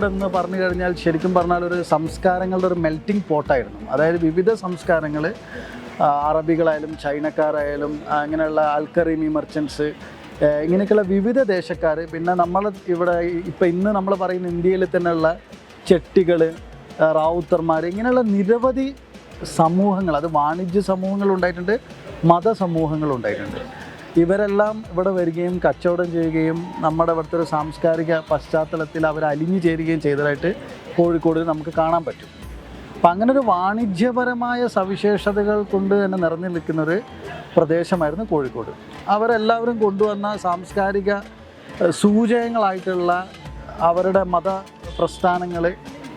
കോഴിക്കോട് എന്ന് പറഞ്ഞു കഴിഞ്ഞാൽ ശരിക്കും പറഞ്ഞാൽ ഒരു സംസ്കാരങ്ങളുടെ ഒരു മെൽറ്റിംഗ് പോട്ടായിരുന്നു അതായത് വിവിധ സംസ്കാരങ്ങൾ അറബികളായാലും ചൈനക്കാരായാലും അങ്ങനെയുള്ള ആൽക്കറീമി മെർച്ചൻസ് ഇങ്ങനെയൊക്കെയുള്ള വിവിധ ദേശക്കാർ പിന്നെ നമ്മൾ ഇവിടെ ഇപ്പം ഇന്ന് നമ്മൾ പറയുന്ന ഇന്ത്യയിൽ തന്നെയുള്ള ചെട്ടികൾ റാവുത്തർമാർ ഇങ്ങനെയുള്ള നിരവധി സമൂഹങ്ങൾ അത് വാണിജ്യ സമൂഹങ്ങൾ ഉണ്ടായിട്ടുണ്ട് മതസമൂഹങ്ങൾ ഉണ്ടായിട്ടുണ്ട് ഇവരെല്ലാം ഇവിടെ വരികയും കച്ചവടം ചെയ്യുകയും നമ്മുടെ ഇവിടുത്തെ ഒരു സാംസ്കാരിക പശ്ചാത്തലത്തിൽ അവർ അലിഞ്ഞു ചേരുകയും ചെയ്തതായിട്ട് കോഴിക്കോട് നമുക്ക് കാണാൻ പറ്റും. അപ്പം അങ്ങനെ ഒരു വാണിജ്യപരമായ സവിശേഷതകൾ കൊണ്ട് തന്നെ നിറഞ്ഞു നിൽക്കുന്ന ഒരു പ്രദേശമായിരുന്നു കോഴിക്കോട്. അവരെല്ലാവരും കൊണ്ടുവന്ന സാംസ്കാരിക സൂചകങ്ങളായിട്ടുള്ള അവരുടെ മത പ്രസ്ഥാനങ്ങൾ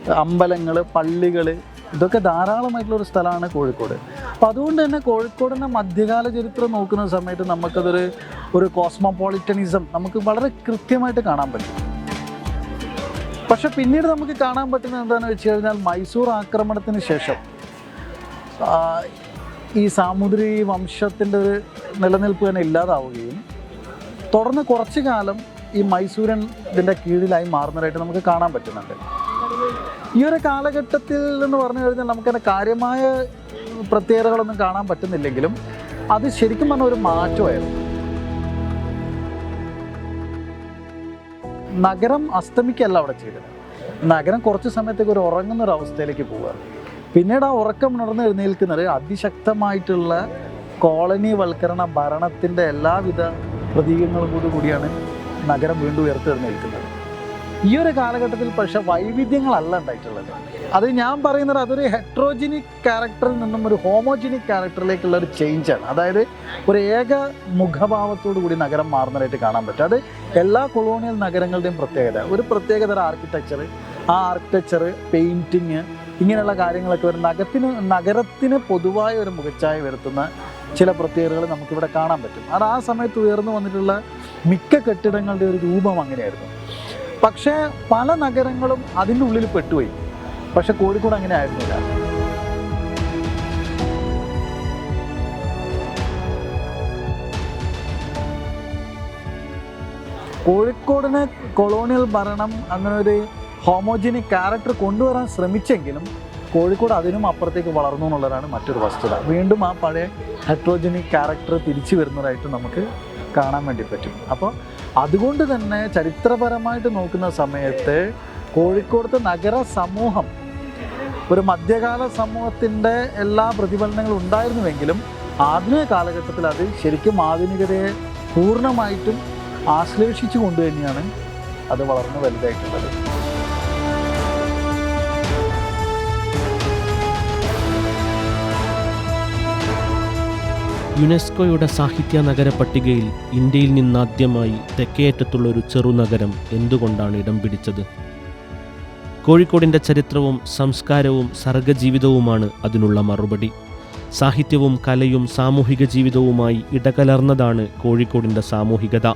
അമ്പലങ്ങൾ പള്ളികൾ ഇതൊക്കെ ധാരാളമായിട്ടുള്ള ഒരു സ്ഥലമാണ് കോഴിക്കോട്. അപ്പം അതുകൊണ്ട് തന്നെ കോഴിക്കോടിന്റെ മധ്യകാല ചരിത്രം നോക്കുന്ന സമയത്ത് നമുക്കതൊരു ഒരു കോസ്മോപോളിറ്റനിസം നമുക്ക് വളരെ കൃത്യമായിട്ട് കാണാൻ പറ്റും. പക്ഷെ പിന്നീട് നമുക്ക് കാണാൻ പറ്റുന്നത് എന്താണെന്ന് വെച്ച് കഴിഞ്ഞാൽ മൈസൂർ ആക്രമണത്തിന് ശേഷം ഈ സാമുദ്രി വംശത്തിന്റെ ഒരു നിലനിൽപ്പ് തന്നെ ഇല്ലാതാവുകയും തുടർന്ന് കുറച്ചു കാലം ഈ മൈസൂരൻ ഇതിന്റെ കീഴിലായി മാറുന്നതായിട്ട് നമുക്ക് കാണാൻ പറ്റുന്നുണ്ട്. ഈ ഒരു കാലഘട്ടത്തിൽ എന്ന് പറഞ്ഞു കഴിഞ്ഞാൽ നമുക്കതിന്റെ കാര്യമായ പ്രത്യേകതകളൊന്നും കാണാൻ പറ്റുന്നില്ലെങ്കിലും അത് ശരിക്കും പറഞ്ഞ ഒരു മാറ്റമായിരുന്നു. നഗരം അസ്തമിക്കല്ല അവിടെ ചെയ്തത്. നഗരം കുറച്ച് സമയത്തേക്ക് ഒരു ഉറങ്ങുന്ന ഒരു അവസ്ഥയിലേക്ക് പോവുക പിന്നീട് ആ ഉറക്കം ഉണർന്ന് എഴുന്നേൽക്കുന്നത് അതിശക്തമായിട്ടുള്ള കോളനി വൽക്കരണ ഭരണത്തിന്റെ എല്ലാവിധ പ്രതീകങ്ങളും കൂടി കൂടിയാണ് നഗരം വീണ്ടും ഉയർത്തെഴുന്നേൽക്കുന്നത് ഈ ഒരു കാലഘട്ടത്തിൽ പക്ഷെ വൈവിധ്യങ്ങളല്ല ഉണ്ടായിട്ടുള്ളത്. അത് ഞാൻ പറയുന്നത് അതൊരു ഹെട്രോജിനിക് ക്യാരക്ടറിൽ നിന്നും ഒരു ഹോമോജിനിക് ക്യാരക്ടറിലേക്കുള്ള ഒരു ചേഞ്ചാണ് അതായത് ഒരു ഏക മുഖഭാവത്തോടു കൂടി നഗരം മാറുന്നതായിട്ട് കാണാൻ പറ്റും. അത് എല്ലാ കൊളോണിയൽ നഗരങ്ങളുടെയും പ്രത്യേകത. ഒരു പ്രത്യേകതര ആർക്കിടെക്ചർ ആ ആർക്കിടെക്ചർ പെയിന്റിങ് ഇങ്ങനെയുള്ള കാര്യങ്ങളൊക്കെ ഒരു നഗരത്തിന് നഗരത്തിന് പൊതുവായ ഒരു മുഖച്ഛായ വരുത്തുന്ന ചില പ്രത്യേകതകൾ നമുക്കിവിടെ കാണാൻ പറ്റും. അത് ആ സമയത്ത് ഉയർന്നു വന്നിട്ടുള്ള മിക്ക കെട്ടിടങ്ങളുടെ ഒരു രൂപം അങ്ങനെയായിരുന്നു. പക്ഷേ പല നഗരങ്ങളും അതിന്റെ ഉള്ളിൽ പെട്ടുപോയി. പക്ഷെ കോഴിക്കോട് അങ്ങനെ ആയിരുന്നില്ല. കോഴിക്കോടിനെ കൊളോണിയൽ ഭരണം അങ്ങനെ ഒരു ഹോമോജിനിക് ക്യാരക്ടർ കൊണ്ടുവരാൻ ശ്രമിച്ചെങ്കിലും കോഴിക്കോട് അതിനും അപ്പുറത്തേക്ക് വളർന്നു എന്നുള്ളതാണ് മറ്റൊരു വസ്തുത. വീണ്ടും ആ പഴയ ഹെട്രോജനിക് ക്യാരക്ടർ തിരിച്ചു വരുന്നതായിട്ട് നമുക്ക് കാണാൻ വേണ്ടി പറ്റും. അപ്പോൾ അതുകൊണ്ട് തന്നെ ചരിത്രപരമായിട്ട് നോക്കുന്ന സമയത്ത് കോഴിക്കോടത്തെ നഗര സമൂഹം ഒരു മധ്യകാല സമൂഹത്തിന്റെ എല്ലാ പ്രതിഫലനങ്ങളും ഉണ്ടായിരുന്നുവെങ്കിലും ആധുനിക കാലഘട്ടത്തിൽ അത് ശരിക്കും ആധുനികതയെ പൂർണമായിട്ടും ആശ്ലേഷിച്ചു കൊണ്ട് തന്നെയാണ് അത് വളർന്നു വലുതായിട്ടുള്ളത്. യുനെസ്കോയുടെ സാഹിത്യ നഗര പട്ടികയിൽ ഇന്ത്യയിൽ നിന്നാദ്യമായി തെക്കേറ്റത്തുള്ള ഒരു ചെറുനഗരം എന്തുകൊണ്ടാണ് ഇടം പിടിച്ചത്? കോഴിക്കോടിന്റെ ചരിത്രവും സംസ്കാരവും സർഗജീവിതവുമാണ് അതിനുള്ള മറുപടി. സാഹിത്യവും കലയും സാമൂഹിക ജീവിതവുമായി ഇടകലർന്നതാണ് കോഴിക്കോടിന്റെ സാമൂഹികത.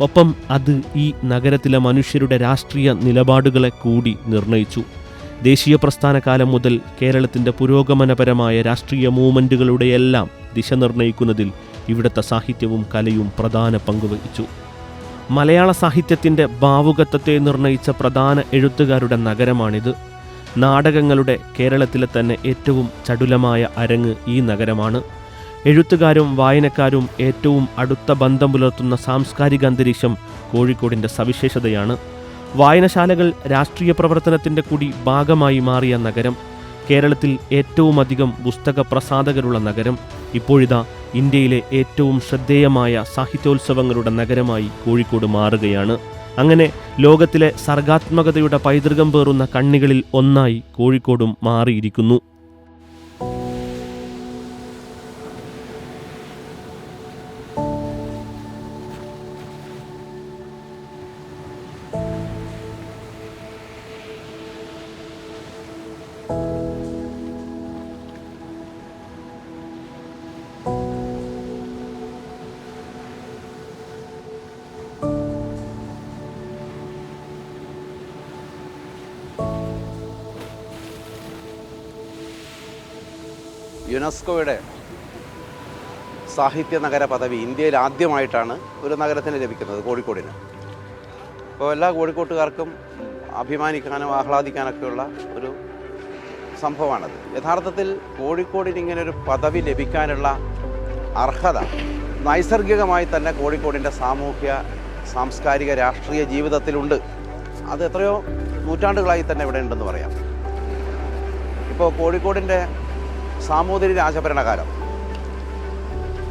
ഒപ്പം അത് ഈ നഗരത്തിലെ മനുഷ്യരുടെ രാഷ്ട്രീയ നിലപാടുകളെ കൂടി നിർണയിച്ചു. ദേശീയ പ്രസ്ഥാനകാലം മുതൽ കേരളത്തിന്റെ പുരോഗമനപരമായ രാഷ്ട്രീയ മൂവ്മെന്റുകളുടെയെല്ലാം ദിശ നിർണയിക്കുന്നതിൽ ഇവിടുത്തെ സാഹിത്യവും കലയും പ്രധാന പങ്കുവഹിച്ചു മലയാള സാഹിത്യത്തിന്റെ ഭാവുകത്വത്തെ നിർണയിച്ച പ്രധാന എഴുത്തുകാരുടെ നഗരമാണിത്. നാടകങ്ങളുടെ കേരളത്തിലെ തന്നെ ഏറ്റവും ചടുലമായ അരങ്ങ് ഈ നഗരമാണ്. എഴുത്തുകാരും വായനക്കാരും ഏറ്റവും അടുത്ത ബന്ധം പുലർത്തുന്ന സാംസ്കാരിക അന്തരീക്ഷം കോഴിക്കോടിന്റെ സവിശേഷതയാണ്. വായനശാലകൾ രാഷ്ട്രീയ പ്രവർത്തനത്തിന്റെ കൂടി ഭാഗമായി മാറിയ നഗരം. കേരളത്തിൽ ഏറ്റവുമധികം പുസ്തക പ്രസാധകരുള്ള നഗരം ഇപ്പോഴിതാ ഇന്ത്യയിലെ ഏറ്റവും ശ്രദ്ധേയമായ സാഹിത്യോത്സവങ്ങളുടെ നഗരമായി കോഴിക്കോട് മാറുകയാണ്. അങ്ങനെ ലോകത്തിലെ സർഗാത്മകതയുടെ പൈതൃകം പേറുന്ന കണ്ണികളിൽ ഒന്നായി കോഴിക്കോടും മാറിയിരിക്കുന്നു. യുനെസ്കോയുടെ സാഹിത്യ നഗര പദവി ഇന്ത്യയിൽ ആദ്യമായിട്ടാണ് ഒരു നഗരത്തിന് ലഭിക്കുന്നത് കോഴിക്കോടിന്. അപ്പോൾ എല്ലാ കോഴിക്കോട്ടുകാർക്കും അഭിമാനിക്കാനും ആഹ്ലാദിക്കാനൊക്കെയുള്ള ഒരു സംഭവമാണത്. യഥാർത്ഥത്തിൽ കോഴിക്കോടിന് ഇങ്ങനെ ഒരു പദവി ലഭിക്കാനുള്ള അർഹത നൈസർഗികമായി തന്നെ കോഴിക്കോടിന്റെ സാമൂഹ്യ സാംസ്കാരിക രാഷ്ട്രീയ ജീവിതത്തിലുണ്ട്. അത് എത്രയോ നൂറ്റാണ്ടുകളായി തന്നെ ഇവിടെ ഉണ്ടെന്ന് പറയാം. ഇപ്പോൾ കോഴിക്കോടിന്റെ സാമൂതിരി രാജഭരണകാലം.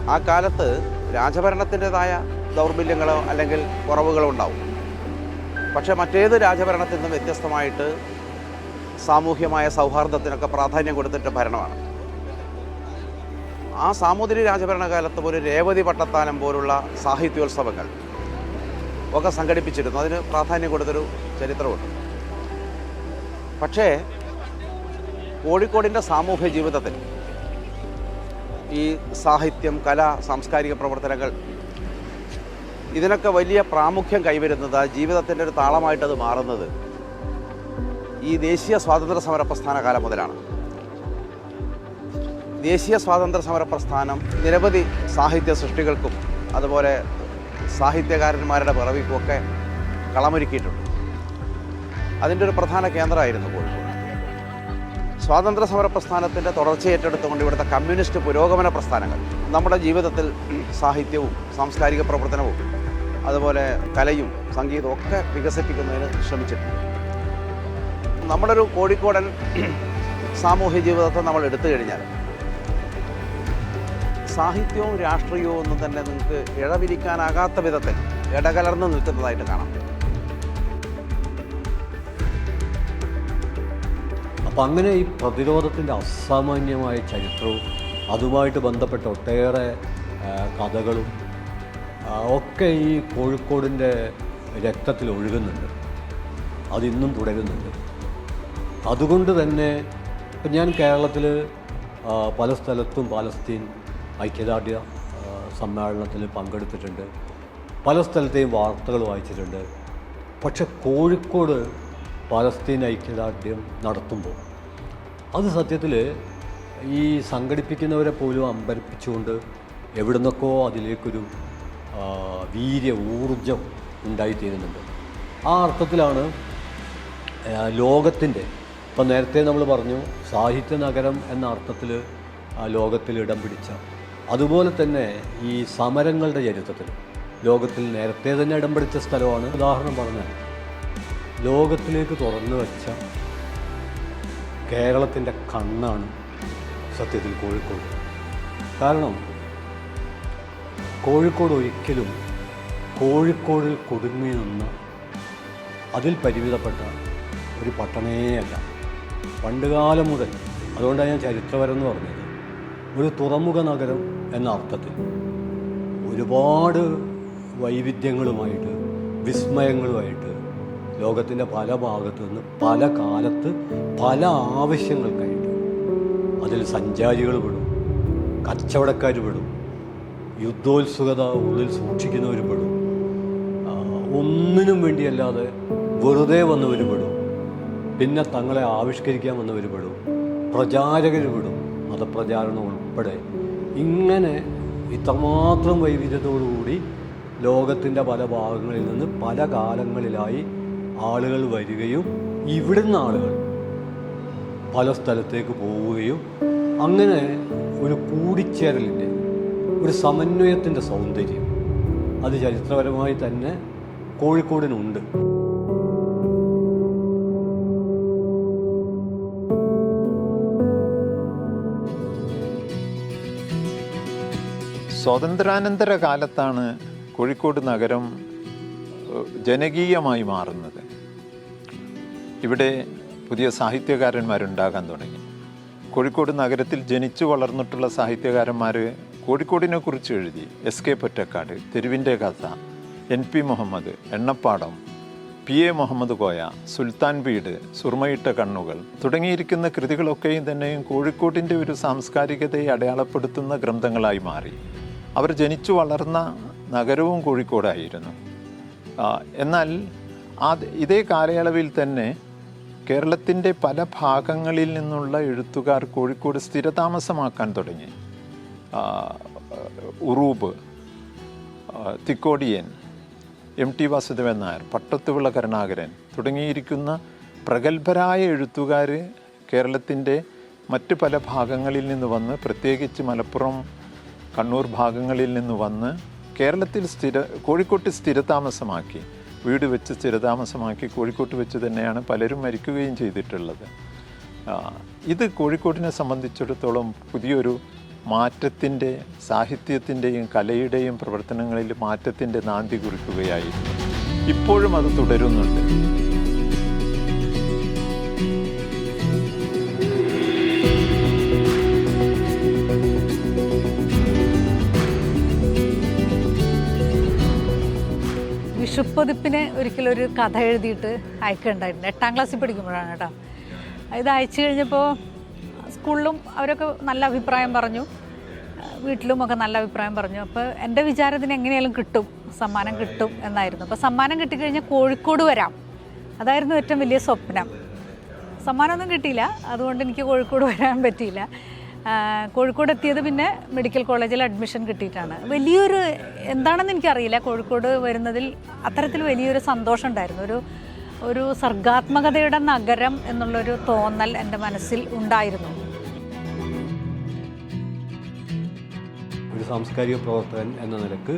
ആ കാലത്ത് രാജഭരണത്തിന്റെതായ ദൗർബല്യങ്ങളോ അല്ലെങ്കിൽ കുറവുകളോ ഉണ്ടാവും. പക്ഷേ മറ്റേത് രാജഭരണത്തിൽ നിന്നും വ്യത്യസ്തമായിട്ട് സാമൂഹ്യമായ സൗഹാർദ്ദത്തിനൊക്കെ പ്രാധാന്യം കൊടുത്തിട്ട് ഭരണമാണ്. ആ സാമൂതിരി രാജഭരണകാലത്ത് പോലെ രേവതി പട്ടത്താനം പോലുള്ള സാഹിത്യോത്സവങ്ങൾ ഒക്കെ സംഘടിപ്പിച്ചിരുന്നു. അതിന് പ്രാധാന്യം കൊടുത്തൊരു ചരിത്രമുണ്ട്. പക്ഷേ കോഴിക്കോടിന്റെ സാമൂഹ്യ ജീവിതത്തിൽ ഈ സാഹിത്യം കല സാംസ്കാരിക പ്രവർത്തനങ്ങൾ ഇതിനൊക്കെ വലിയ പ്രാമുഖ്യം കൈവരുന്നത് ജീവിതത്തിന്റെ ഒരു താളമായിട്ട് അത് മാറുന്നത് ഈ ദേശീയ സ്വാതന്ത്ര്യ സമര പ്രസ്ഥാന കാലം മുതലാണ്. ദേശീയ സ്വാതന്ത്ര്യ സമര പ്രസ്ഥാനം നിരവധി സാഹിത്യ സൃഷ്ടികൾക്കും അതുപോലെ സാഹിത്യകാരന്മാരുടെ പിറവിക്കുമൊക്കെ കളമൊരുക്കിയിട്ടുണ്ട്. അതിന്റെ ഒരു പ്രധാന കേന്ദ്രമായിരുന്നു കോഴിക്കോട്. സ്വാതന്ത്ര്യ സമര പ്രസ്ഥാനത്തിന്റെ തുടർച്ച ഏറ്റെടുത്തുകൊണ്ട് ഇവിടുത്തെ കമ്മ്യൂണിസ്റ്റ് പുരോഗമന പ്രസ്ഥാനങ്ങൾ നമ്മുടെ ജീവിതത്തിൽ സാഹിത്യവും സാംസ്കാരിക പ്രവർത്തനവും അതുപോലെ കലയും സംഗീതവും ഒക്കെ വികസിപ്പിക്കുന്നതിന് ശ്രമിച്ചിട്ടുണ്ട്. നമ്മുടെ ഒരു കോഴിക്കോടൻ സാമൂഹ്യ ജീവിതത്തെ നമ്മൾ എടുത്തു കഴിഞ്ഞാൽ സാഹിത്യവും രാഷ്ട്രീയവും ഒന്നും തന്നെ നിങ്ങൾക്ക് ഇഴവിരിക്കാനാകാത്ത വിധത്തിൽ ഇടകലർന്ന് നിൽക്കുന്നതായിട്ട് കാണാം. അപ്പം അങ്ങനെ ഈ പ്രതിരോധത്തിന്റെ അസാമാന്യമായ ചരിത്രവും അതുമായിട്ട് ബന്ധപ്പെട്ട ഒട്ടേറെ കഥകളും ഒക്കെ ഈ കോഴിക്കോടിന്റെ രക്തത്തിൽ ഒഴുകുന്നുണ്ട്. അതിന്നും തുടരുന്നുണ്ട്. അതുകൊണ്ട് തന്നെ ഇപ്പം ഞാൻ കേരളത്തിൽ പല സ്ഥലത്തും പാലസ്തീൻ ഐക്യദാർഢ്യ സമ്മേളനത്തിൽ പങ്കെടുത്തിട്ടുണ്ട്. പല സ്ഥലത്തെയും വാർത്തകൾ വായിച്ചിട്ടുണ്ട്. പക്ഷെ കോഴിക്കോട് പാലസ്തീൻ ഐക്യദാർഢ്യം നടത്തുമ്പോൾ. അത് സത്യത്തിൽ ഈ സംഘടിപ്പിക്കുന്നവരെ പോലും അമ്പരപ്പിച്ചുകൊണ്ട് എവിടുന്നൊക്കെയോ അതിലേക്കൊരു വീര്യ ഊർജം ഉണ്ടായിത്തീരുന്നുണ്ട്. ആ അർത്ഥത്തിലാണ് ലോകത്തിന്റെ ഇപ്പം നേരത്തെ നമ്മൾ പറഞ്ഞു സാഹിത്യ നഗരം എന്ന അർത്ഥത്തിൽ ലോകത്തിൽ ഇടം പിടിച്ച. അതുപോലെ തന്നെ ഈ സമരങ്ങളുടെ ചരിത്രത്തിൽ ലോകത്തിൽ നേരത്തെ തന്നെ ഇടം പിടിച്ച സ്ഥലമാണ്. ഉദാഹരണം പറഞ്ഞാൽ ലോകത്തിലേക്ക് തുറന്നു വച്ച കേരളത്തിന്റെ കണ്ണാണ് സത്യത്തിൽ കോഴിക്കോട്. കാരണം കോഴിക്കോട് ഒരിക്കലും കോഴിക്കോടിൽ കൊടുങ്ങി നിന്ന് അതിൽ പരിമിതപ്പെട്ട ഒരു പട്ടണേയല്ല. പണ്ടുകാലം മുതൽ അതുകൊണ്ടാണ് ഞാൻ ചരിത്രപരം എന്ന് പറഞ്ഞത്. ഒരു തുറമുഖ നഗരം എന്ന അർത്ഥത്തിൽ ഒരുപാട് വൈവിധ്യങ്ങളുമായിട്ട് വിസ്മയങ്ങളുമായിട്ട് ലോകത്തിന്റെ പല ഭാഗത്തു നിന്ന് പല കാലത്ത് പല ആവശ്യങ്ങൾക്കായിട്ട് അതിൽ സഞ്ചാരികൾ പെടും കച്ചവടക്കാർ പെടും യുദ്ധോത്സുകത ഉള്ളിൽ സൂക്ഷിക്കുന്നവർ പെടും. ഒന്നിനും വേണ്ടിയല്ലാതെ വെറുതെ വന്നവർ പെടും. പിന്നെ തങ്ങളെ ആവിഷ്കരിക്കാൻ വന്നവർ പെടും. പ്രചാരകർ പെടും മതപ്രചാരണം ഉൾപ്പെടെ. ഇങ്ങനെ ഇത്രമാത്രം വൈവിധ്യത്തോടുകൂടി ലോകത്തിന്റെ പല ഭാഗങ്ങളിൽ നിന്ന് പല കാലങ്ങളിലായി ആളുകൾ വരികയും ഇവിടുന്ന് ആളുകൾ പല സ്ഥലത്തേക്ക് പോവുകയും അങ്ങനെ ഒരു കൂടിച്ചേരലിന്റെ ഒരു സമന്വയത്തിന്റെ സൗന്ദര്യം അത് ചരിത്രപരമായി തന്നെ കോഴിക്കോടിനുണ്ട്. സ്വാതന്ത്ര്യാനന്തര കാലത്താണ് കോഴിക്കോട് നഗരം ജനകീയമായി മാറുന്നത്. ഇവിടെ പുതിയ സാഹിത്യകാരന്മാരുണ്ടാകാൻ തുടങ്ങി. കോഴിക്കോട് നഗരത്തിൽ ജനിച്ചു വളർന്നിട്ടുള്ള സാഹിത്യകാരന്മാർ കോഴിക്കോടിനെ കുറിച്ച് എഴുതി. എസ് കെ പൊറ്റക്കാട് തെരുവിന്റെ കഥ N P Muhammad Ennappadam P A Muhammad Koya Sulthan Veedu സുർമയിട്ട കണ്ണുകൾ തുടങ്ങിയിരിക്കുന്ന കൃതികളൊക്കെയും തന്നെയും കോഴിക്കോടിന്റെ ഒരു സാംസ്കാരികതയെ അടയാളപ്പെടുത്തുന്ന ഗ്രന്ഥങ്ങളായി മാറി. അവർ ജനിച്ചു വളർന്ന നഗരവും കോഴിക്കോടായിരുന്നു. എന്നാൽ ആ ഇതേ കാലയളവിൽ തന്നെ കേരളത്തിന്റെ പല ഭാഗങ്ങളിൽ നിന്നുള്ള എഴുത്തുകാർ കോഴിക്കോട് സ്ഥിരതാമസമാക്കാൻ തുടങ്ങി. ഉറൂബ് തിക്കോടിയൻ എം ടി വാസുദേവൻ നായർ പട്ടത്തുവിള കരുണാകരൻ തുടങ്ങിയിരിക്കുന്ന പ്രഗത്ഭരായ എഴുത്തുകാർ കേരളത്തിന്റെ മറ്റ് പല ഭാഗങ്ങളിൽ നിന്ന് വന്ന് പ്രത്യേകിച്ച് മലപ്പുറം കണ്ണൂർ ഭാഗങ്ങളിൽ നിന്ന് വന്ന് കേരളത്തിൽ സ്ഥിര കോഴിക്കോട്ട് സ്ഥിരതാമസമാക്കി. വീട് വെച്ച് സ്ഥിരതാമസമാക്കി കോഴിക്കോട്ട് വെച്ച് തന്നെയാണ് പലരും മരിക്കുകയും ചെയ്തിട്ടുള്ളത്. ഇത് കോഴിക്കോടിനെ സംബന്ധിച്ചിടത്തോളം പുതിയൊരു മാറ്റത്തിന്റെ സാഹിത്യത്തിന്റെയും കലയുടെയും പ്രവർത്തനങ്ങളിൽ മാറ്റത്തിന്റെ നാന്തി കുറിക്കുകയായിരുന്നു. ഇപ്പോഴും അത് തുടരുന്നുണ്ട്. വിഷുപ്പതിപ്പിന് ഒരു കഥ എഴുതിയിട്ട് അയക്കുണ്ടായിരുന്നു എട്ടാം ക്ലാസ്സിൽ പഠിക്കുമ്പോഴാണ് കേട്ടോ. ഇത് അയച്ചു കഴിഞ്ഞപ്പോൾ സ്കൂളിലും അവരൊക്കെ നല്ല അഭിപ്രായം പറഞ്ഞു. വീട്ടിലും ഒക്കെ നല്ല അഭിപ്രായം പറഞ്ഞു. അപ്പോൾ എന്റെ വിചാരം വിചാരത്തിന് എങ്ങനെയാലും കിട്ടും. സമ്മാനം കിട്ടും എന്നായിരുന്നു. അപ്പോൾ സമ്മാനം കിട്ടിക്കഴിഞ്ഞാൽ കോഴിക്കോട് വരാം. അതായിരുന്നു ഏറ്റവും വലിയ സ്വപ്നം. സമ്മാനമൊന്നും കിട്ടിയില്ല. അതുകൊണ്ട് എനിക്ക് കോഴിക്കോട് വരാൻ പറ്റിയില്ല. കോഴിക്കോട് എത്തിയത് പിന്നെ മെഡിക്കൽ കോളേജിൽ അഡ്മിഷൻ കിട്ടിയിട്ടാണ്. വലിയൊരു എന്താണെന്ന് എനിക്കറിയില്ല. കോഴിക്കോട് വരുന്നതിൽ അത്തരത്തിൽ വലിയൊരു സന്തോഷം ഉണ്ടായിരുന്നു. ഒരു ഒരു സർഗാത്മകതയുടെ നഗരം എന്നുള്ളൊരു തോന്നൽ എന്റെ മനസ്സിൽ ഉണ്ടായിരുന്നു. ഒരു സാംസ്കാരിക പ്രവർത്തകൻ എന്ന നിലയ്ക്ക്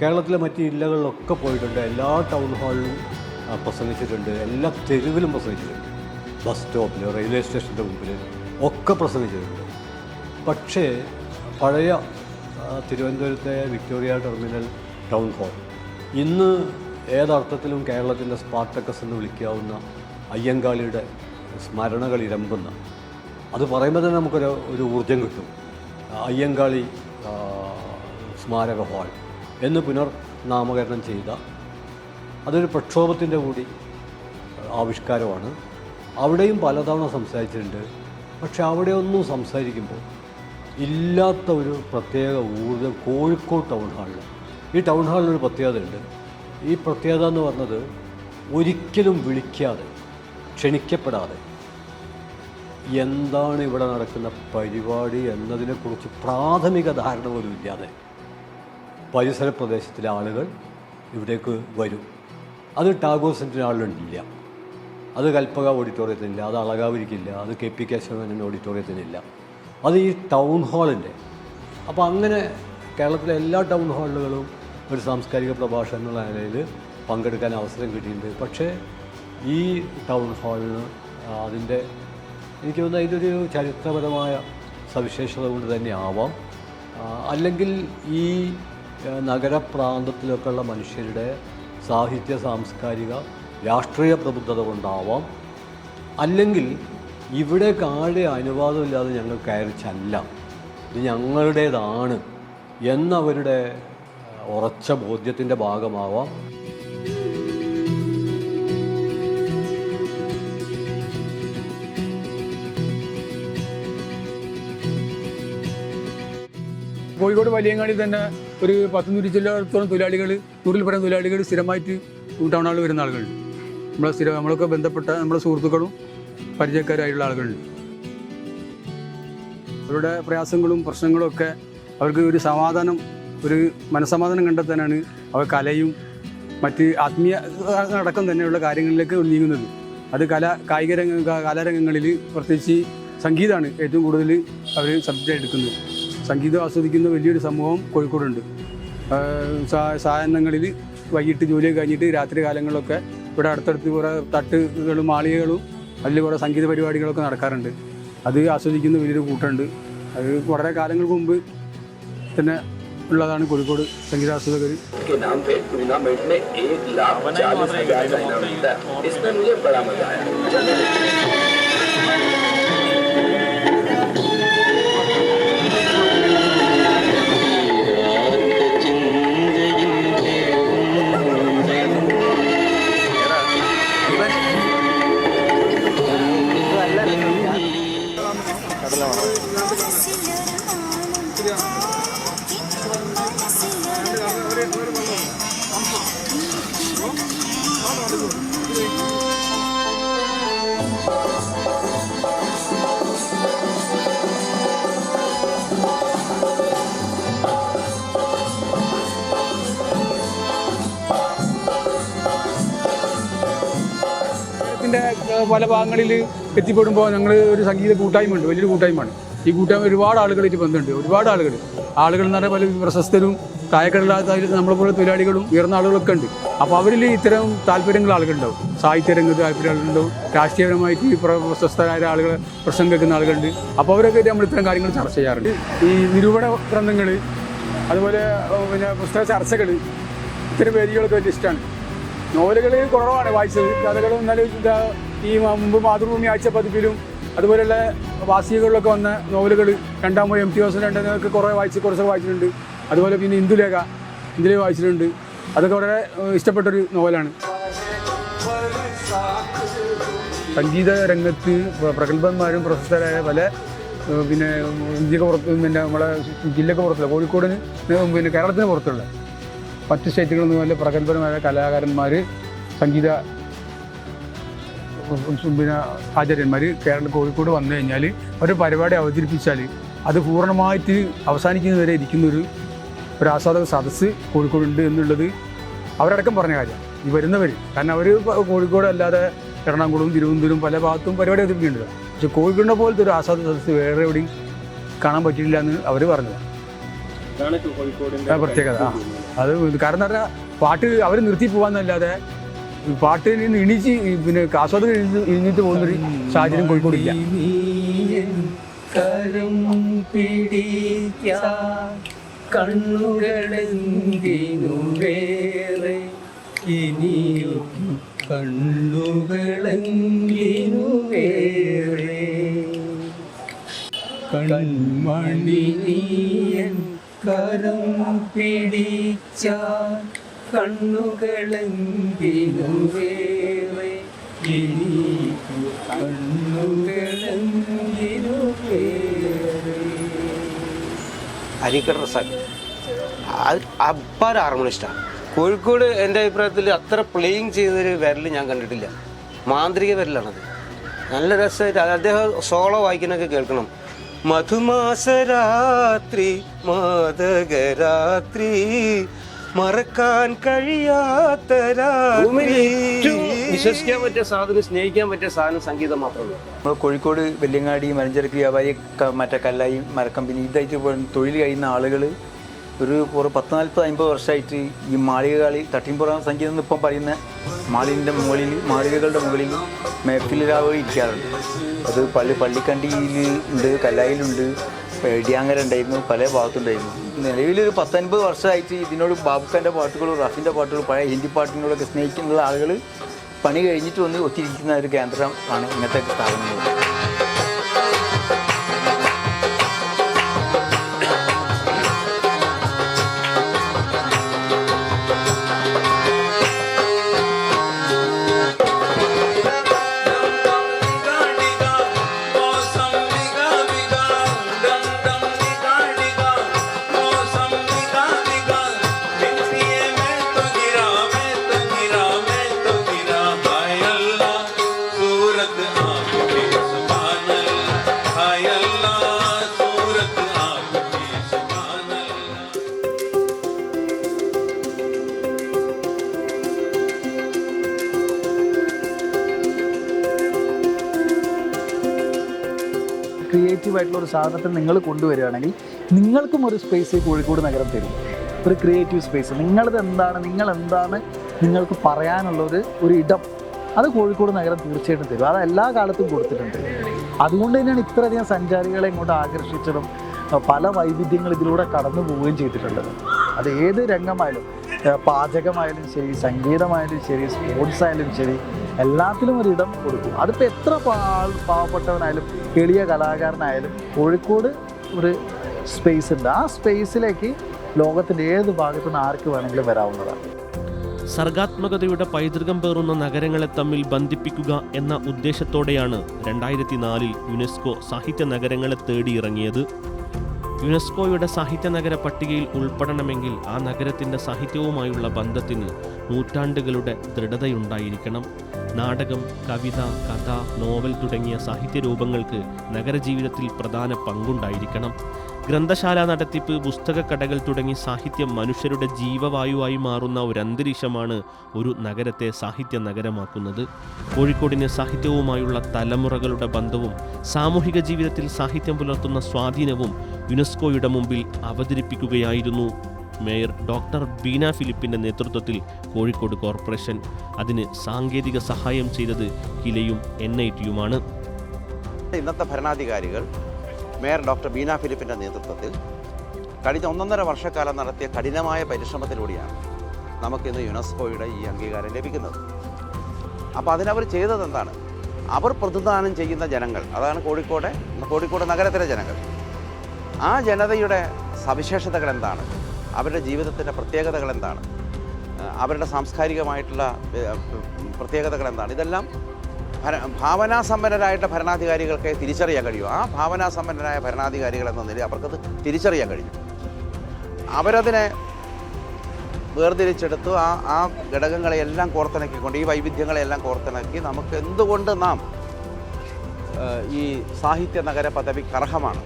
കേരളത്തിലെ മറ്റ് ജില്ലകളിലൊക്കെ പോയിട്ടുണ്ട്. എല്ലാ ടൗൺ ഹാളിലും പ്രസംഗിച്ചിട്ടുണ്ട്. എല്ലാ തെരുവിലും പ്രസംഗിച്ചിട്ടുണ്ട്. ബസ് സ്റ്റോപ്പിൽ റെയിൽവേ സ്റ്റേഷന്റെ മുമ്പിൽ ഒക്കെ പ്രസംഗിച്ചിട്ടുണ്ട്. പക്ഷേ പഴയ തിരുവനന്തപുരത്തെ വിക്ടോറിയ ടെർമിനൽ ടൗൺ ഹാൾ ഇന്ന് ഏതർത്ഥത്തിലും കേരളത്തിന്റെ സ്പാർട്ടക്കസ് എന്ന് വിളിക്കാവുന്ന അയ്യങ്കാളിയുടെ സ്മരണകൾ ഇരമ്പുന്ന അത് പറയുമ്പോൾ തന്നെ നമുക്കൊരു ഒരു ഊർജം കിട്ടും. അയ്യങ്കാളി സ്മാരക ഹാൾ എന്ന് പുനർനാമകരണം ചെയ്ത അതൊരു പ്രക്ഷോഭത്തിന്റെ കൂടി ആവിഷ്കാരമാണ്. അവിടെയും പലതവണ സംസാരിച്ചിട്ടുണ്ട്. പക്ഷെ അവിടെ ഒന്നും സംസാരിക്കുമ്പോൾ ഇല്ലാത്ത ഒരു പ്രത്യേക ഊർജം കോഴിക്കോട് ടൗൺ ഹാളിൽ ഈ ടൗൺ ഹാളിനൊരു പ്രത്യേകതയുണ്ട് ഈ പ്രത്യേകത എന്ന് പറഞ്ഞത് ഒരിക്കലും വിളിക്കാതെ ക്ഷണിക്കപ്പെടാതെ എന്താണ് ഇവിടെ നടക്കുന്ന പരിപാടി എന്നതിനെക്കുറിച്ച് പ്രാഥമിക ധാരണ പോലും ഇല്ലാതെ പരിസര പ്രദേശത്തിലെ ആളുകൾ ഇവിടേക്ക് വരും. അത് ടാഗോർ സെന്ററിന് ആളുകളില്ല. അത് കൽപ്പക ഓഡിറ്റോറിയത്തിനില്ല അത് അളകാവിരിക്കില്ല അത് കെ പി കേശവമേനോൻ ഓഡിറ്റോറിയത്തിനില്ല അത് ഈ ടൗൺ ഹാളിന്റെ. അപ്പോൾ അങ്ങനെ കേരളത്തിലെ എല്ലാ ടൗൺ ഹാളുകളും ഒരു സാംസ്കാരിക പ്രഭാഷണം എന്നുള്ള നിലയിൽ പങ്കെടുക്കാൻ അവസരം കിട്ടിയിട്ടുണ്ട്. പക്ഷേ ഈ ടൗൺ ഹാളിന് അതിന്റെ എനിക്ക് തോന്നുന്നത് ഇതൊരു ചരിത്രപരമായ സവിശേഷത കൊണ്ട് തന്നെ ആവാം. അല്ലെങ്കിൽ ഈ നഗരപ്രാന്തത്തിലൊക്കെയുള്ള മനുഷ്യരുടെ സാഹിത്യ സാംസ്കാരിക രാഷ്ട്രീയ പ്രബുദ്ധത കൊണ്ടാവാം. അല്ലെങ്കിൽ ഇവിടെ ആരുടെ അനുവാദമില്ലാതെ ഞങ്ങൾ കയറി ചല്ല ഇത് ഞങ്ങളുടേതാണ് എന്നവരുടെ ഉറച്ച ബോധ്യത്തിന്റെ ഭാഗമാവാം. കോഴിക്കോട് വലിയങ്ങാടി തന്നെ ഒരു പത്ത് നൂറ്റി ചില്ലത്തോളം തൊഴിലാളികൾ നൂറിൽ പരം തൊഴിലാളികൾ സ്ഥിരമായിട്ട് ടൗൺ വരുന്ന ആളുകളുണ്ട്. നമ്മളെ സ്ഥിരം നമ്മളൊക്കെ ബന്ധപ്പെട്ട നമ്മുടെ സുഹൃത്തുക്കളും പരിചയക്കാരായിട്ടുള്ള ആളുകളുണ്ട് അവരുടെ പ്രയാസങ്ങളും പ്രശ്നങ്ങളും ഒക്കെ അവർക്ക് ഒരു സമാധാനം ഒരു മനസമാധാനം കണ്ടെത്താനാണ് അവർ കലയും മറ്റ് ആത്മീയ അടക്കം തന്നെയുള്ള കാര്യങ്ങളിലേക്ക് നീങ്ങുന്നത്. അത് കല കായിക രംഗ കലാരംഗങ്ങളിൽ പ്രത്യേകിച്ച് സംഗീതമാണ് ഏറ്റവും കൂടുതൽ അവർ സബ്ജക്റ്റ് എടുക്കുന്നത്. സംഗീതം ആസ്വദിക്കുന്ന വലിയൊരു സമൂഹം കോഴിക്കോടുണ്ട്. ആഹ് സാ- സായാഹ്നങ്ങളിൽ വൈകിട്ട് ജോലി കഴിഞ്ഞിട്ട് രാത്രി കാലങ്ങളിലൊക്കെ ഇവിടെ അടുത്തടുത്ത് കുറേ തട്ടുകളും മാളികകളും അതിൽ കുറേ സംഗീത പരിപാടികളൊക്കെ നടക്കാറുണ്ട്. അത് ആസ്വദിക്കുന്ന വലിയൊരു കൂട്ടമുണ്ട് അത് വളരെ കാലങ്ങൾക്ക് മുമ്പ് തന്നെ ഉള്ളതാണ് കോഴിക്കോട് സംഗീതാസ്വാദകർ के കേരളത്തിന്റെ പല ഭാഗങ്ങളിൽ എത്തിപ്പെടുമ്പോൾ ഞങ്ങൾ ഒരു സംഗീത കൂട്ടായ്മ ഉണ്ട് വലിയൊരു കൂട്ടായ്മയാണ്. ഈ കൂട്ടായ്മ ഒരുപാട് ആളുകളായിട്ട് ബന്ധമുണ്ട് ഒരുപാട് ആളുകൾ. ആളുകൾ എന്ന് പറഞ്ഞാൽ പല പ്രശസ്തരും താഴെക്കടലാത്ത നമ്മളെപ്പോലെ തൊഴിലാളികളും ഉയർന്ന ആളുകളൊക്കെ ഉണ്ട്. അപ്പോൾ അവരിൽ ഇത്തരം താല്പര്യങ്ങൾ ആളുകളുണ്ടാവും. സാഹിത്യ രംഗത്ത് താല്പര്യം ആളുകളുണ്ടാവും രാഷ്ട്രീയപരമായിട്ട് പ്രശസ്തരായ ആളുകൾ പ്രശ്നം കേൾക്കുന്ന ആളുകളുണ്ട്. അപ്പോൾ അവരൊക്കെ നമ്മൾ ഇത്തരം കാര്യങ്ങൾ ചർച്ച ചെയ്യാറുണ്ട്. ഈ നിരൂപണ ഗ്രന്ഥങ്ങൾ അതുപോലെ പിന്നെ പുസ്തക ചർച്ചകൾ ഇത്തരം വേദികളൊക്കെ വലിയ ഇഷ്ടമാണ്. നോവലുകൾ കുറവാണ് വായിച്ചത്. കഥകളും നല്ല ഈ മുമ്പ് മാതൃഭൂമി ആഴ്ച പതിപ്പിലും അതുപോലെയുള്ള വാസികകളിലൊക്കെ വന്ന നോവലുകൾ രണ്ടാമത് എം ടി വാസൻ രണ്ടൊക്കെ കുറേ വായിച്ച് കുറച്ചൊക്കെ വായിച്ചിട്ടുണ്ട്. അതുപോലെ പിന്നെ ഇന്ദുലേഖ ഇന്ദുലേഖ വായിച്ചിട്ടുണ്ട്. അതൊക്കെ വളരെ ഇഷ്ടപ്പെട്ടൊരു നോവലാണ്. സംഗീത രംഗത്ത് പ്രഗത്ഭന്മാരും പ്രശസ്തരായ പല പിന്നെ ഇന്ത്യയ്ക്ക് പുറത്ത് പിന്നെ നമ്മളെ ജില്ലക്ക് പുറത്തുള്ള കോഴിക്കോടിന് പിന്നെ കേരളത്തിന് പുറത്തുള്ള മറ്റ് സ്റ്റേറ്റുകളിൽ നിന്ന് വലിയ പ്രഗത്ഭരമായ കലാകാരന്മാർ സംഗീത പിന്നെ ആചാര്യന്മാർ കേരള കോഴിക്കോട് വന്നു കഴിഞ്ഞാൽ ഒരു പരിപാടി അവതരിപ്പിച്ചാൽ അത് പൂർണമായിട്ട് അവസാനിക്കുന്നവരെ ഇരിക്കുന്നൊരു ഒരു ആസ്വാദക സദസ്സ് കോഴിക്കോടുണ്ട് എന്നുള്ളത് അവരടക്കം പറഞ്ഞ കാര്യം ഈ വരുന്നവർ കാരണം അവർ കോഴിക്കോട് അല്ലാതെ എറണാകുളം തിരുവനന്തപുരം പല ഭാഗത്തും പരിപാടി അവതരിപ്പിക്കുന്നുണ്ട്. പക്ഷെ കോഴിക്കോടിനെ പോലത്തെ ഒരു ആസ്വാദക സദസ്സ് വേറെ എവിടെയും കാണാൻ പറ്റിയില്ല എന്ന് അവർ പറഞ്ഞു പ്രത്യേകത. ആ. അത് കാരണം പറഞ്ഞാൽ പാട്ട് അവർ നിർത്തി പോവാന്നല്ലാതെ പാട്ടിൽ നിന്ന് ഇണിച്ച് പിന്നെ കാസോദ് ഇണിഞ്ഞിട്ട് പോകുന്നൊരു സാഹചര്യം കോഴിക്കോടില്ല കരം പിടിക്കാൻ കണ്ണുകളെന്തിനു വേറെ ഇനിയും വേറെ. കൺമണിനീയൻ കരം പിടിച്ച കണ്ണുകളെങ്കിലും വേറെ. ഇനിയും കണ്ണുകളെന്തിനു വേറെ. അപ്പാര ഹാർമോണിസ്റ്റാണ് കോഴിക്കോട് എന്റെ അഭിപ്രായത്തിൽ അത്ര പ്ലേയിങ് ചെയ്തൊരു വിരൽ ഞാൻ കണ്ടിട്ടില്ല. മാന്ത്രിക വിരലാണത്. നല്ല രസമായിട്ട് അദ്ദേഹം സോളോ വായിക്കുന്നൊക്കെ കേൾക്കണം. മധുമാസരാത്രി മാതകരാത്രി മറക്കാൻ കഴിയാത്ത രാത്രി. വിശ്വസിക്കാൻ പറ്റിയ സാധനം സ്നേഹിക്കാൻ പറ്റിയ സാധനം സംഗീതം മാത്രമേ നമ്മൾ കോഴിക്കോട് വെല്ലിങ്ങാടി മലഞ്ചരക്ക് വ്യാപാരി മറ്റേ കല്ലായി മരക്കമ്പനി ഇതായിട്ട് തൊഴിൽ കഴിയുന്ന ആളുകൾ ഒരു ഒരു പത്ത് നാൽപ്പത് അമ്പത് വർഷമായിട്ട് ഈ മാളികകളി തട്ടിമ്പുറം സംഗീതം എന്ന് ഇപ്പം പറയുന്ന മാളിന്റെ മുകളിൽ മാളികകളുടെ മുകളിൽ മേഫിലാവുക ഇരിക്കാറുണ്ട്. അത് പള്ളി പള്ളിക്കണ്ടിയിൽ ഉണ്ട് കല്ലായിലുണ്ട് എടിയാങ്ങര ഉണ്ടായിരുന്നു പല ഭാഗത്തുണ്ടായിരുന്നു. നിലവിലൊരു പത്തൊൻപത് വർഷമായിട്ട് ഇതിനോട് ബാബുക്കാന്റെ പാട്ടുകളും റഫിന്റെ പാട്ടുകളും പഴയ ഹിന്ദി പാട്ടിനോടൊക്കെ സ്നേഹിക്കുന്ന ആളുകൾ പണി കഴിഞ്ഞിട്ട് വന്ന് ഒത്തിരിക്കുന്ന ഒരു കേന്ദ്രം ആണ് ഇങ്ങനത്തെ സ്ഥാപനങ്ങൾ. ഒരു സാധനത്തെ നിങ്ങൾ കൊണ്ടുവരികയാണെങ്കിൽ നിങ്ങൾക്കും ഒരു സ്പേസ് കോഴിക്കോട് നഗരം തരും. ഒരു ക്രിയേറ്റീവ് സ്പേസ് നിങ്ങളത് എന്താണ്? നിങ്ങൾ എന്താണ് നിങ്ങൾക്ക് പറയാനുള്ള ഒരു ഇടം അത് കോഴിക്കോട് നഗരം തീർച്ചയായിട്ടും തരും. അത് എല്ലാ കാലത്തും കൊടുത്തിട്ടുണ്ട്. അതുകൊണ്ട് തന്നെയാണ് ഇത്രയധികം സഞ്ചാരികളെ ഇങ്ങോട്ട് ആകർഷിച്ചതും പല വൈവിധ്യങ്ങൾ ഇതിലൂടെ കടന്നു പോവുകയും ചെയ്തിട്ടുള്ളത്. അത് ഏത് രംഗമായാലും പാചകമായാലും ശരി സംഗീതമായാലും ശരി സ്പോർട്സ് ആയാലും ശരി എല്ലാത്തിലും ഒരു ഇടം കൊടുക്കും. അതിപ്പോൾ എത്ര പാ- പാവപ്പെട്ടവനായാലും എളിയ കലാകാരനായാലും കോഴിക്കോട് ഒരു സ്പേസ് ഉണ്ട്. ആ സ്പേസിലേക്ക് ലോകത്തിന്റെ ഏത് ഭാഗത്തു നിന്ന് ആർക്ക് വേണമെങ്കിലും വരാവുന്നതാണ്. സർഗാത്മകതയുടെ പൈതൃകം പേറുന്ന നഗരങ്ങളെ തമ്മിൽ ബന്ധിപ്പിക്കുക എന്ന ഉദ്ദേശത്തോടെയാണ് രണ്ടായിരത്തി നാലിൽ യുനെസ്കോ സാഹിത്യ നഗരങ്ങളെ തേടിയിറങ്ങിയത് യുനെസ്കോയുടെ സാഹിത്യ നഗര പട്ടികയിൽ ഉൾപ്പെടണമെങ്കിൽ ആ നഗരത്തിന്റെ സാഹിത്യവുമായുള്ള ബന്ധത്തിന് നൂറ്റാണ്ടുകളുടെ ദൃഢതയുണ്ടായിരിക്കണം. നാടകം കവിത കഥ നോവൽ തുടങ്ങിയ സാഹിത്യ രൂപങ്ങൾക്ക് നഗരജീവിതത്തിൽ പ്രധാന പങ്കുണ്ടായിരിക്കണം. ഗ്രന്ഥശാല നടത്തിപ്പ് പുസ്തകക്കടകൾ തുടങ്ങി സാഹിത്യം മനുഷ്യരുടെ ജീവവായുവായി മാറുന്ന ഒരു അന്തരീക്ഷമാണ് ഒരു നഗരത്തെ സാഹിത്യ നഗരമാക്കുന്നത് കോഴിക്കോടിന് സാഹിത്യവുമായുള്ള തലമുറകളുടെ ബന്ധവും സാമൂഹിക ജീവിതത്തിൽ സാഹിത്യം പുലർത്തുന്ന സ്വാധീനവും യുനെസ്കോയുടെ മുമ്പിൽ അവതരിപ്പിക്കുകയായിരുന്നു മേയർ ഡോക്ടർ ബീന ഫിലിപ്പിന്റെ നേതൃത്വത്തിൽ കോഴിക്കോട് കോർപ്പറേഷൻ. അതിന് സാങ്കേതിക സഹായം ചെയ്തത് കിലയും എൻ ഐ ടിയുമാണ്. ഇന്നത്തെ ഭരണാധികാരികൾ മേയർ ഡോക്ടർ ബീന ഫിലിപ്പിന്റെ നേതൃത്വത്തിൽ കഴിഞ്ഞ ഒന്നൊന്നര വർഷക്കാലം നടത്തിയ കഠിനമായ പരിശ്രമത്തിലൂടെയാണ് നമുക്കിന്ന് യുനെസ്കോയുടെ ഈ അംഗീകാരം ലഭിക്കുന്നത്. അപ്പോൾ അതിനവർ ചെയ്തത് എന്താണ് അവർ പ്രതിദാനം ചെയ്യുന്ന ജനങ്ങൾ അതാണ് കോഴിക്കോട് കോഴിക്കോട് നഗരത്തിലെ ജനങ്ങൾ. ആ ജനതയുടെ സവിശേഷതകൾ എന്താണ്? അവരുടെ ജീവിതത്തിന്റെ പ്രത്യേകതകൾ എന്താണ്? അവരുടെ സാംസ്കാരികമായിട്ടുള്ള പ്രത്യേകതകൾ എന്താണ്? ഇതെല്ലാം ഭാവനാസമ്പന്നരായിട്ട് ഭരണാധികാരികൾക്ക് തിരിച്ചറിയാൻ കഴിയും. ആ ഭാവനാസമ്പന്നരായ ഭരണാധികാരികൾ എന്ന നിലയിൽ അവർക്കത് തിരിച്ചറിയാൻ കഴിഞ്ഞു അവരതിനെ വേർതിരിച്ചെടുത്ത് ആ ആ ഘടകങ്ങളെയെല്ലാം കോർത്തിണക്കിക്കൊണ്ട് ഈ വൈവിധ്യങ്ങളെല്ലാം കോർത്തിണക്കി നമുക്ക് എന്തുകൊണ്ട് നാം ഈ സാഹിത്യ നഗര പദവിക്ക് അർഹമാണ്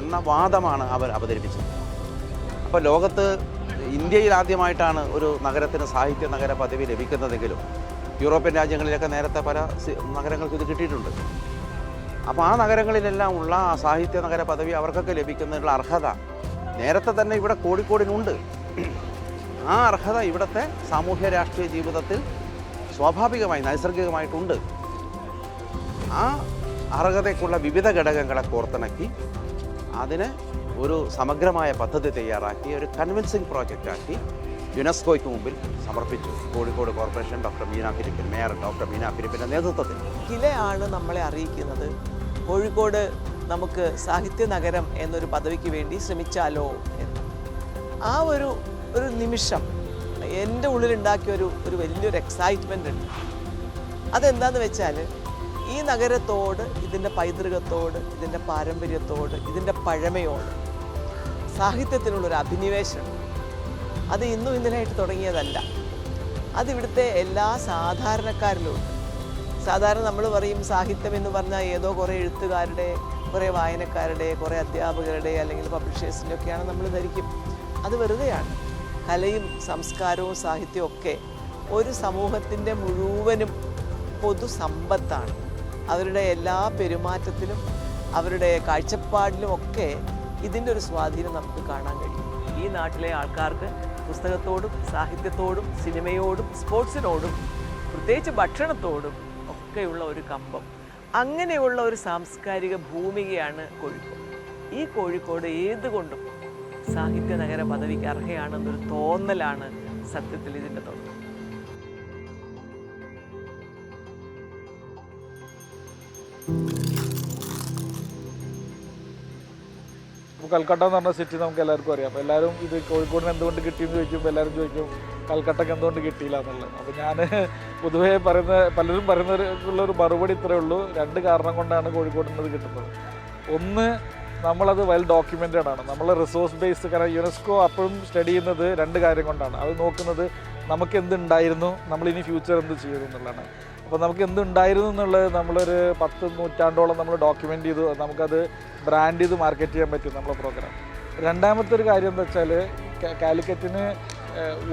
എന്ന വാദമാണ് അവർ അവതരിപ്പിച്ചത്. അപ്പോൾ ലോകത്ത് ഇന്ത്യയിൽ ആദ്യമായിട്ടാണ് ഒരു നഗരത്തിന് സാഹിത്യ നഗര പദവി ലഭിക്കുന്നതെങ്കിലും യൂറോപ്യൻ രാജ്യങ്ങളിലൊക്കെ നേരത്തെ പല നഗരങ്ങൾക്ക് ഇത് കിട്ടിയിട്ടുണ്ട്. അപ്പോൾ ആ നഗരങ്ങളിലെല്ലാം ഉള്ള ആ സാഹിത്യ നഗര പദവി അവർക്കൊക്കെ ലഭിക്കുന്നതിനുള്ള അർഹത നേരത്തെ തന്നെ ഇവിടെ കോഴിക്കോടിനുണ്ട്. ആ അർഹത ഇവിടുത്തെ സാമൂഹ്യ രാഷ്ട്രീയ ജീവിതത്തിൽ സ്വാഭാവികമായി നൈസർഗികമായിട്ടുണ്ട്. ആ അർഹതയ്ക്കുള്ള വിവിധ ഘടകങ്ങളെ കോർത്തിണക്കി അതിന് ഒരു സമഗ്രമായ പദ്ധതി തയ്യാറാക്കി ഒരു കൺവിൻസിങ് പ്രോജക്റ്റാക്കി യുനെസ്കോയ്ക്ക് മുമ്പിൽ സമർപ്പിച്ചു. കോഴിക്കോട് കോർപ്പറേഷൻ ഡോക്ടർ മീന ഫിലിപ്പിൻ മേയർ ഡോക്ടർ മീന ഫിലിപ്പിന്റെ നേതൃത്വത്തിൽ. കിലയാണ് നമ്മളെ അറിയിക്കുന്നത്. കോഴിക്കോട് നമുക്ക് സാഹിത്യ നഗരം എന്നൊരു പദവിക്ക് വേണ്ടി ശ്രമിച്ചാലോ എന്ന്. ആ ഒരു ഒരു നിമിഷം എന്റെ ഉള്ളിലുണ്ടാക്കിയ ഒരു ഒരു വലിയൊരു എക്സൈറ്റ്മെന്റ് ഉണ്ട്. അതെന്താന്ന് വെച്ചാൽ ഈ നഗരത്തോട് ഇതിന്റെ പൈതൃകത്തോട് ഇതിന്റെ പാരമ്പര്യത്തോട് ഇതിന്റെ പഴമയോട് സാഹിത്യത്തിനുള്ളൊരു അഭിനിവേശം. അത് ഇന്നും ഇന്നലെയായിട്ട് തുടങ്ങിയതല്ല. അതിവിടുത്തെ എല്ലാ സാധാരണക്കാരിലുമുണ്ട് സാധാരണ നമ്മൾ പറയും സാഹിത്യം എന്ന് പറഞ്ഞാൽ ഏതോ കുറേ എഴുത്തുകാരുടെ കുറേ വായനക്കാരുടെ കുറേ അധ്യാപകരുടെ അല്ലെങ്കിൽ പബ്ലിഷേഴ്സിന്റെ ഒക്കെയാണ് നമ്മൾ ധരിക്കും. അത് വെറുതെയാണ്. കലയും സംസ്കാരവും സാഹിത്യവും ഒക്കെ ഒരു സമൂഹത്തിന്റെ മുഴുവനും പൊതുസമ്പത്താണ് അവരുടെ എല്ലാ പെരുമാറ്റത്തിലും അവരുടെ കാഴ്ചപ്പാടിലും ഒക്കെ ഇതിന്റെ ഒരു സ്വാധീനം നമുക്ക് കാണാൻ കഴിയും. ഈ നാട്ടിലെ ആൾക്കാർക്ക് പുസ്തകത്തോടും സാഹിത്യത്തോടും സിനിമയോടും സ്പോർട്സിനോടും പ്രത്യേകിച്ച് ഭക്ഷണത്തോടും ഒക്കെയുള്ള ഒരു കമ്പം. അങ്ങനെയുള്ള ഒരു സാംസ്കാരിക ഭൂമികയാണ് കോഴിക്കോട്. ഈ കോഴിക്കോട് ഏതുകൊണ്ടും സാഹിത്യ നഗര പദവിക്ക് അർഹയാണെന്നൊരു തോന്നലാണ് സത്യത്തിൽ ഇതിന്റെ തുടക്കം. ഇപ്പോൾ കൽക്കട്ട എന്ന് പറഞ്ഞ സിറ്റി നമുക്ക് എല്ലാവർക്കും അറിയാം. എല്ലാവരും ഇത് കോഴിക്കോടിന് എന്തുകൊണ്ട് കിട്ടിയെന്ന് ചോദിക്കുമ്പോൾ എല്ലാവരും ചോദിക്കും കൽക്കട്ടക്ക് എന്തുകൊണ്ട് കിട്ടിയില്ല എന്നുള്ളത്. അപ്പോൾ ഞാൻ പൊതുവേ പറയുന്ന പലരും പറയുന്നതിനുള്ള ഒരു മറുപടി ഇത്രയേ ഉള്ളൂ. രണ്ട് കാരണം കൊണ്ടാണ് കോഴിക്കോടിന് ഇത് കിട്ടുന്നത്. ഒന്ന് നമ്മളത് വെൽ ഡോക്യുമെന്റഡ് ആണ്. നമ്മൾ റിസോഴ്സ് ബേസ്ഡ് കാരണം യുനെസ്കോ അപ്പോഴും സ്റ്റഡി ചെയ്യുന്നത് രണ്ട് കാര്യം കൊണ്ടാണ്. അത് നോക്കുന്നത് നമുക്ക് എന്തുണ്ടായിരുന്നു നമ്മൾ ഇനി ഫ്യൂച്ചർ എന്ത് ചെയ്യുന്നു എന്നുള്ളതാണ്. അപ്പോൾ നമുക്ക് എന്തുണ്ടായിരുന്നു എന്നുള്ളത് നമ്മളൊരു പത്ത് നൂറ്റാണ്ടോളം നമ്മൾ ഡോക്യുമെന്റ് ചെയ്തു. നമുക്കത് ബ്രാൻഡ് ചെയ്ത് മാർക്കറ്റ് ചെയ്യാൻ പറ്റും നമ്മളെ പ്രോഗ്രാം രണ്ടാമത്തെ ഒരു കാര്യം എന്താ വെച്ചാൽ കാലിക്കറ്റിന്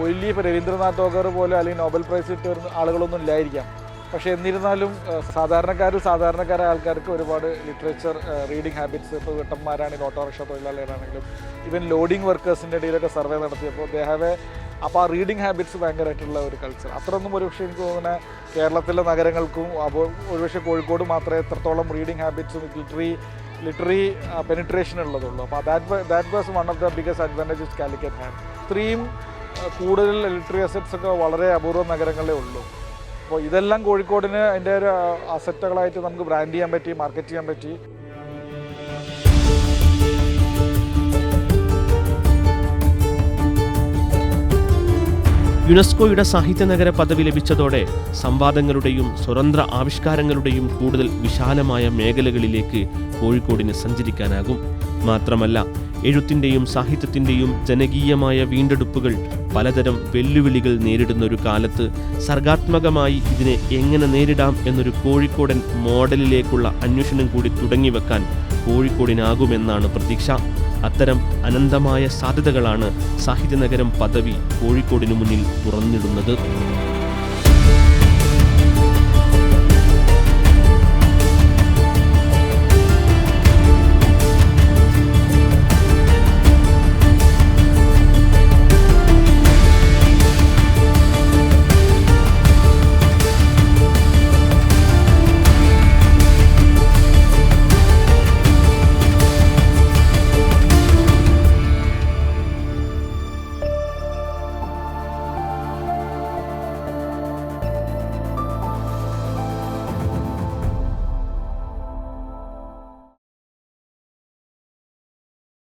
വലിയ ഇപ്പോൾ രവീന്ദ്രനാഥ് ടോഗർ പോലെ അല്ലെങ്കിൽ നോബൽ പ്രൈസ് കിട്ടിയ ആളുകളൊന്നും ഇല്ലായിരിക്കാം. പക്ഷേ എന്നിരുന്നാലും സാധാരണക്കാർ സാധാരണക്കാരായ ആൾക്കാർക്ക് ഒരുപാട് ലിറ്ററേച്ചർ റീഡിംഗ് ഹാബിറ്റ്സ് ഇപ്പോൾ വീട്ടന്മാരാണെങ്കിലും ഓട്ടോറിക്ഷ തൊഴിലാളികളാണെങ്കിലും ഈവൻ ലോഡിംഗ് വർക്കേഴ്സിന്റെ ഇടയിലൊക്കെ സർവേ നടത്തിയപ്പോൾ ദേ ഹാവ് എ അപ്പോൾ ആ റീഡിങ് ഹാബിറ്റ്സ് ഭയങ്കരമായിട്ടുള്ള ഒരു കൾച്ചർ അത്രയൊന്നും ഒരുപക്ഷെ എനിക്ക് തോന്നുന്ന കേരളത്തിലെ നഗരങ്ങൾക്കും അപ്പോൾ ഒരുപക്ഷെ കോഴിക്കോട് മാത്രമേ എത്രത്തോളം റീഡിങ് ഹാബിറ്റ്സും ലിറ്ററി ലിറ്ററി പെനിട്രേഷൻ ഉള്ളതുള്ളൂ. അപ്പോൾ that that was one of the biggest advantages Calicut had ഇത്രയും കൂടുതൽ ലിറ്ററി അസറ്റ്സ് ഒക്കെ വളരെ അപൂർവ നഗരങ്ങളേ ഉള്ളൂ. അപ്പോൾ ഇതെല്ലാം കോഴിക്കോടിന് അതിന്റെ ഒരു അസറ്റുകളായിട്ട് നമുക്ക് ബ്രാൻഡ് ചെയ്യാൻ പറ്റി മാർക്കറ്റ് ചെയ്യാൻ പറ്റി. യുനെസ്കോയുടെ സാഹിത്യ നഗര പദവി ലഭിച്ചതോടെ സംവാദങ്ങളുടെയും സ്വതന്ത്ര ആവിഷ്കാരങ്ങളുടെയും കൂടുതൽ വിശാലമായ മേഖലകളിലേക്ക് കോഴിക്കോടിന് സഞ്ചരിക്കാനാകും. മാത്രമല്ല എഴുത്തിന്റെയും സാഹിത്യത്തിന്റെയും ജനകീയമായ വീണ്ടെടുപ്പുകൾ പലതരം വെല്ലുവിളികൾ നേരിടുന്ന ഒരു കാലത്ത് സർഗാത്മകമായി ഇതിനെ എങ്ങനെ നേരിടാം എന്നൊരു കോഴിക്കോടൻ മോഡലിലേക്കുള്ള അന്വേഷണം കൂടി തുടങ്ങിവെക്കാൻ കോഴിക്കോടിനാകുമെന്നാണ് പ്രതീക്ഷ. അത്തരം അനന്തമായ സാധ്യതകളാണ് സാഹിത്യനഗരം പദവി കോഴിക്കോടിനു മുന്നിൽ തുറന്നിടുന്നത്.